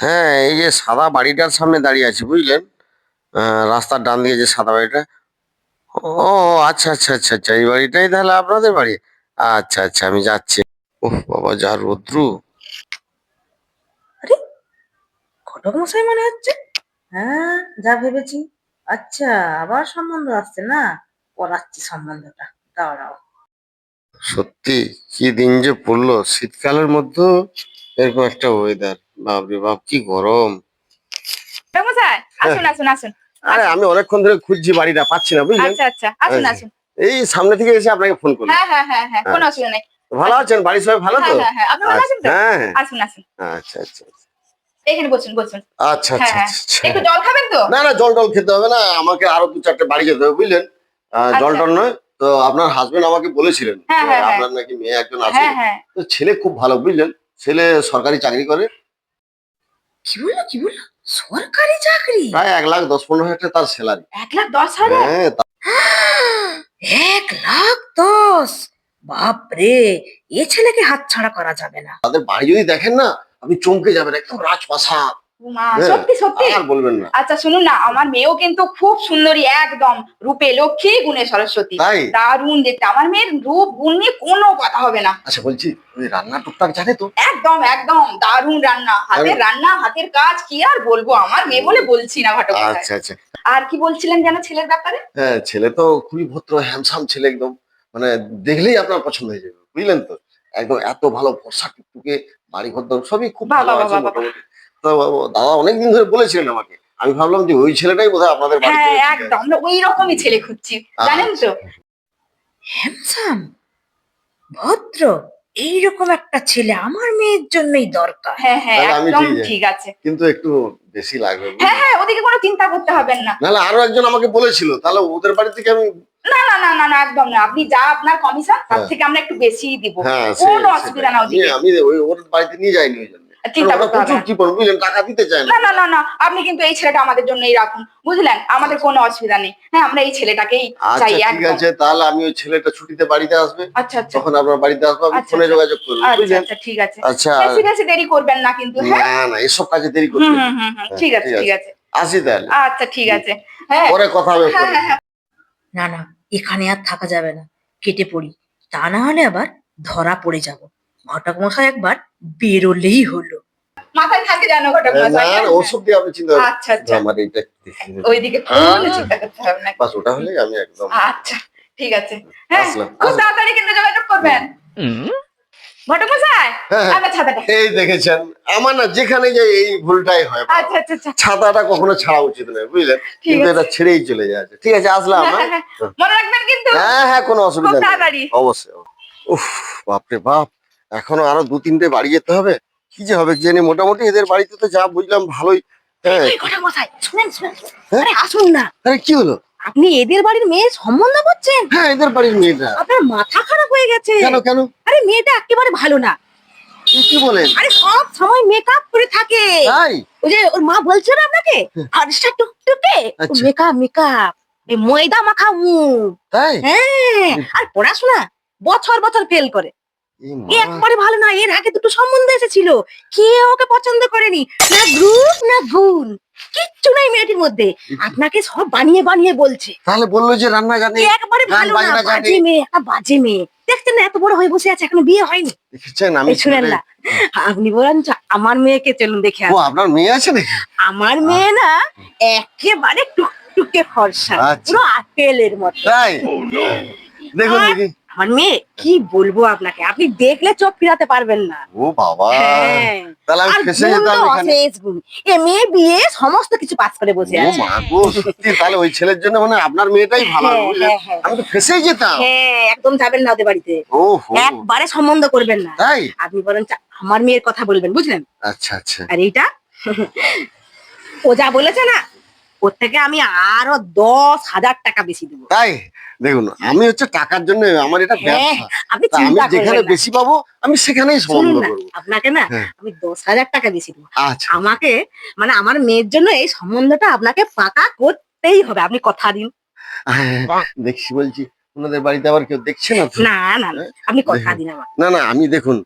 হ্যাঁ এই যে সাদা বাড়িটার সামনে দাঁড়িয়ে আছি বুঝলেন? রাস্তার ডান দিকে যে সাদা বাড়িটা। ও আচ্ছা আচ্ছা আচ্ছা আচ্ছা এই বাড়িটাই তাহলে আপনাদের বাড়ি? আচ্ছা আচ্ছা আমি যাচ্ছি। ওহ বাবা যা রৌদ্রু। ঘটক মশাই মনে হচ্ছে? হ্যাঁ যা ভেবেছি। আচ্ছা আবার সম্বন্ধ আসছে না? পড়াচ্ছি সম্বন্ধটা। দাঁড়াও। সত্যি কি দিন যে পড়ল। শীতকালের মধ্যে এরকম একটা ওয়েদার বাপরে বাপ কি গরম। আসুন আসুন আসুন। আরে আমি অনেকক্ষণ ধরে খুঁজছি বাড়িটা পাচ্ছি না বুঝলেন? আচ্ছা আচ্ছা আসুন আচ্ছা। আসুন। এই সামনে থেকে এসে আপনাকে ফোন করলাম। হ্যাঁ হ্যাঁ হ্যাঁ হ্যাঁ কোনো অসুবিধা নেই। ভালো আছেন? বাড়ির সবাই ভালো তো? হ্যাঁ হ্যাঁ হ্যাঁ আপনি ভালো আছেন তো? হ্যাঁ হ্যাঁ। আসুন আসুন। আচ্ছা আচ্ছা এখানে বসুন বসুন। আচ্ছা হ্যাঁ আচ্ছা হ্যাঁ আচ্ছা একটু জল খাবেন তো? না না জল টল খেতে হবে না আমাকে আরও দু চারটে বাড়ি যেতে হবে বুঝলেন? জল আচ্ছা। টল নয় তো আপনার হাজবেন্ড আমাকে বলেছিলেন হ্যাঁ, হ্যাঁ, হ্যাঁ। আপনার নাকি মেয়ে একজন আছে। হ্যাঁ হ্যাঁ। তো ছেলে খুব ভালো বুঝলেন? ছেলে সরকারি চাকরি করে কি বলল কি বলল? সরকারি চাকরি? প্রায় এক লাখ দশ পনেরো হাজার টাকা তার স্যালারি এক লাখ দশ হাজার? হ্যাঁ তা- এক লাখ দশ? বাপরে এ ছেলেকে হাতছাড়া করা যাবে না। তাদের বাড়ি যদি দেখেন না আপনি চমকে যাবেন একদম রাজপ্রাসাদ। সত্যি সত্যি। আর বলবেন না। আচ্ছা শুনুন না আমার মেয়েও কিন্তু খুব সুন্দরী একদম রূপে লক্ষ্মী গুণে সরস্বতী। দারুণ দেখতে। আমার মেয়ের রূপ গুণ নিয়ে কোনো কথা হবে না। আচ্ছা বলছি রান্না টুকটাক জানে তো? একদম একদম দারুণ রান্না। হাতের রান্না হাতের কাজ কি আর বলব? আমার মেয়ে বলে বলছি না ঘটক আচ্ছা আচ্ছা। আর কি বলছিলেন যেন ছেলের ব্যাপারে? হ্যাঁ ছেলে তো খুবই ভদ্র হ্যান্ডসাম ছেলে একদম। মানে দেখলেই আপনার পছন্দ হয়ে যাবে বুঝলেন তো? একদম এত ভালো ফর্সা টুকটুকে বাড়ি ঘর সবই খুব ভালো আছে মোটামুটি। তো দাদা অনেকদিন ধরে বলেছিলেন আমাকে। আমি ভাবলাম যে ওই ছেলেটাই বোধহয় আপনাদের বাড়িতে হ্যাঁ একদম। আমরা ওই রকমই ছেলে খুঁজছি। জানেন তো? হ্যান্ডসাম ভদ্র এইরকম একটা ছেলে আমার মেয়ের জন্যই দরকার। হ্যাঁ হ্যাঁ তাহলে আমি একদম ঠিক ঠিক আছে। কিন্তু একটু বেশি লাগবে হ্যাঁ হ্যাঁ ওদিকে কোনো চিন্তা করতে হবেন না। নাহলে আরও একজন আমাকে বলেছিল তাহলে ওদের বাড়ি থেকে আমি না না না না না একদম না। আপনি যা আপনার কমিশন তার হ্যাঁ। থেকে আমরা একটু বেশিই দিব। হ্যাঁ সে- কোনো অসুবিধা না ওদিকে। আমি ওই ওর বাড়িতে নিয়ে যাইনি ওই জন্য। চিন্তা করতে হবে কি করব বুঝলেন? টাকা দিতে চায় না। না না না আপনি কিন্তু এই ছেলেটা আমাদের জন্যই রাখুন বুঝলেন? আমাদের কোনো অসুবিধা নেই। হ্যাঁ আমরা এই ছেলেটাকেই আচ্ছা চাই ঠিক আছে তাহলে আমি ওই ছেলেটা ছুটিতে বাড়িতে আসবে। আচ্ছা আচ্ছা। তখন আপনার বাড়িতে আসব আমি আচ্ছা, ফোনে আচ্ছা। যোগাযোগ করব আচ্ছা আচ্ছা ঠিক আছে। আচ্ছা। বেশি বেশি দেরি করবেন না কিন্তু হ্যাঁ? না না এসব কাজে দেরি নেই। হুম হুম হুম, ঠিক আছে ঠিক আছে। আসি তাহলে। আচ্ছা ঠিক আছে। হ্যাঁ। পরে কথা হবে হ্যাঁ। হ্যাঁ হ্যাঁ। না না এখানে আর থাকা যাবে না। কেটে পড়ি। তা না হলে আবার ধরা পড়ে যাব। ঘটক মশাই একবার বেরোলেই হলো। মাথায় থাকে জানো ঘটক মশাই না, ওসব দিয়ে আপনি চিন্তা আচ্ছা আচ্ছা। আমার এইটা ওইদিকে কোনো চিন্তা করতে হবে না বাস ওটা হলেই আমি একদম আচ্ছা ঠিক আছে। হ্যাঁ খুব তাড়াতাড়ি কিন্তু যোগাযোগ করবেন। ঘটক মশাই হ্যাঁ, হ্যাঁ। আমার ছাতাটা। এই দেখেছেন আমার না যেখানে যাই এই ভুলটাই হয়। আচ্ছা আচ্ছা আচ্ছা। ছাতাটা কখনো ছাড়া উচিত নয় বুঝলেন? ঠিক কিন্তু এটা ছেড়েই চলে যাচ্ছে ঠিক আছে আসলাম হ্যাঁ, হ্যাঁ? হ্যাঁ, মনে রাখবেন কিন্তু? হ্যাঁ হ্যাঁ কোনো অসুবিধা নেই। অবশ্যই। উফ বাপরে বাপ। এখনও আরও দু তিনটে বাড়ি যেতে হবে। কি যে হবে জানি মোটামুটি এদের বাড়িতে তো যা বুঝলাম ভালোই। হ্যাঁ। হ্যাঁ? আসুন না। আরে কি হলো? আপনি এদের বাড়ির মেয়ের সম্বন্ধ করছেন? হ্যাঁ এদের বাড়ির মেয়েটা। আপনার মাথা খারাপ হয়ে গেছে। কেন কেন? আরে মেয়েটা একেবারে ভালো না। কি বলেন? আরে সব সময় মেকআপ করে থাকে। তাই? ওই যে ওর মা বলছে না আপনাকে? আরিসটা টুকটুকে? আচ্ছা। মেকআপ মেকআপ এই ময়দা মাখা মুখ তাই? হ্যাঁ। আর পড়াশোনা বছর বছর ফেল করে। একবারে ভালো না এর আগে দুটো সম্বন্ধ এসেছিল। কেউ ওকে পছন্দ করেনি? না গ্রুপ না গুণ। কিচ্ছু নাই মেয়েটির মধ্যে। আপনাকে সব বানিয়ে বানিয়ে বলছে। তাহলে বলল যে রান্না জানে একবারে ভালো না বাজে মেয়ে একটা বাজে মেয়ে। দেখছেন না এত বড় হয়ে বসে আছে এখনও বিয়ে হয়নি। দেখেছেন আমি শুনেন না। আপনি বলেন আমার মেয়েকে চলুন দেখে ও। আপনার মেয়ে আছে নাকি? আমার মেয়ে না একেবারে টুকটুকে ফর্সা আচ্ছা। পুরো আপেলের মতো। তাই? দেখুন দেখি। আমার মেয়ে কি বলব আপনাকে? আপনি দেখলে চোখ ফিরাতে পারবেন না। ও বাবা। হ্যাঁ। তাহলে আমি ফেসে যেতাম এখানে। অশেষ গুণ। এ মেয়ে বিয়ে সমস্ত কিছু পাস করে বসে ও মা গো সত্যি তাহলে ওই ছেলের জন্য মানে আপনার মেয়েটাই ভালো হ্যাঁ, হ্যাঁ। আমি তো ফেসেই যেতাম। হ্যাঁ একদম যাবেন না ওদের বাড়িতে। একবারে সম্বন্ধ করবেন না। তাই? আপনি বলেন আমার মেয়ের কথা বলবেন বুঝলেন? আচ্ছা আচ্ছা। আর এইটা ও যা বলেছে না ওর থেকে আমি আরও দশ হাজার টাকা বেশি দেবো। তাই? দেখুন আমি হচ্ছে টাকার জন্য আমার এটা হ্যাঁ আপনি আমি যেখানে বেশি পাবো আমি সেখানেই শুনুন না করব। আপনাকে না হ্যাঁ। আমি দশ হাজার টাকা বেশি দেবো। আচ্ছা। আমাকে মানে আমার মেয়ের জন্য এই সম্বন্ধটা আপনাকে পাকা করতেই হবে আপনি কথা দিন। হ্যাঁ, দেখছি বলছি ওনাদের বাড়িতে আবার কেউ দেখছে না না না আপনি কথা দিন আমার না না আমি দেখুন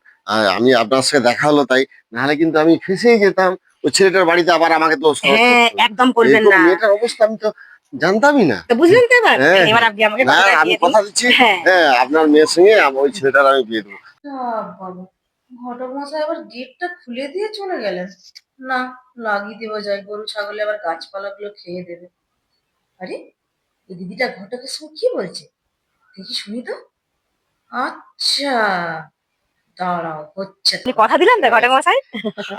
আমি আপনার সাথে দেখা হলো তাই নাহলে কিন্তু আমি ফেসেই যেতাম। ওই ছেলেটার বাড়িতে আবার আমাকে তো হ্যাঁ একদম করবেন না। মেয়েটার অবস্থা আমি তো জানতামই না। তো বুঝলেন তো এবার? হ্যাঁ। এবার আপনি আমাকে আমি কথা দিচ্ছি। হ্যাঁ। হ্যাঁ আপনার মেয়ের সঙ্গে ওই ছেলেটার আমি বিয়ে দেবো। বাবা ঘটক মশাই আবার গেটটা খুলে দিয়ে চলে গেলেন। না লাগিয়ে দেওয়া যায় গরু ছাগলে আবার গাছপালা গুলো খেয়ে দেবে। আরে এই দিদিটা ঘটকের সঙ্গে কি বলছে? দেখি শুনি তো। আচ্ছা দাঁড়াও হচ্ছে আপনি কথা দিলেন তো ঘটক মশাই?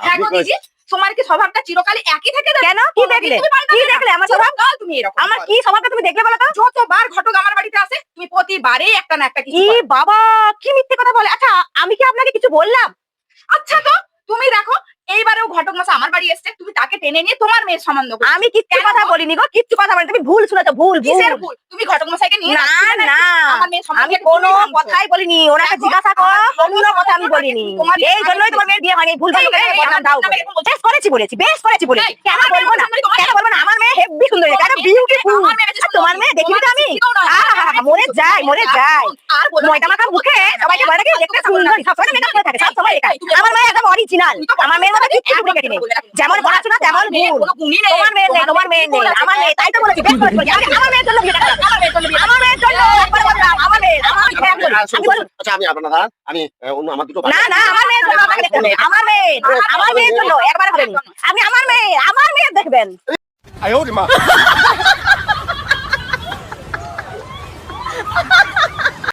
হ্যাঁ গো দিদি। তোমার কি স্বভাবটা চিরকালই একই থাকে? কেন? কি দেখলে? কি দেখলে? আমার স্বভাব তুমি এরকম আমার। কি স্বভাবটা তুমি দেখলে বলো তো? যতবার ঘটক আমার বাড়িতে আসে তুমি প্রতিবারই একটা না একটা কিছু কি বাবা কি মিথ্যে কথা বলে? আচ্ছা আমি কি আপনাকে কিছু বললাম? আচ্ছা তো তুমি দেখো এইবারেও ঘটক মশাই আমার বাড়ি এসেছে তুমি তাকে টেনে নিয়ে তোমার মেয়ের সম্বন্ধ। আমি কিচ্ছু কথা বলিনি গো কিচ্ছু কথা বলিনি তুমি ভুল শুনেছো ভুল ভুল। কিসের ভুল? তুমি ঘটক মশাইকে নিয়ে না না আমি কোনো কথাই বলিনি ওনাকে জিজ্ঞাসা করো কোনো কথা আমি বলিনি। এই জন্যই তোমার মেয়ের বিয়ে হয়নি ভুল ভালো আমার আমার দাও। বেশ করেছি বলেছি বেশ করেছি বলেছি। কেন বলব না? কেন বলব না? আমার মেয়ে হেভি সুন্দর এটা বিউটিফুল মেয়ে তোমার মেয়ে দেখিনি তো আমি। মরে যায় মরে যায়। আর ময়দা মাখা মুখে সবাইকে বলে নাকি দেখতে সুন্দর সবসময় মেকআপ করে থাকে সবসময় এটা আমার মেয়ে একদম অরিজিনাল আমার মেয়ের যেমন পড়াশোনা তেমন তোমার মেয়ের নেই তোমার মেয়ের নেই। আমার মেয়ে তাই তো বলেছি আমার মেয়ের জন্য আমার মেয়ের জন্য আমি আমার না না আমার মেয়ের আমার মেয়ে আমার মেয়ের আমার মেয়ে আমার মেয়ে দেখবেন। আয় মা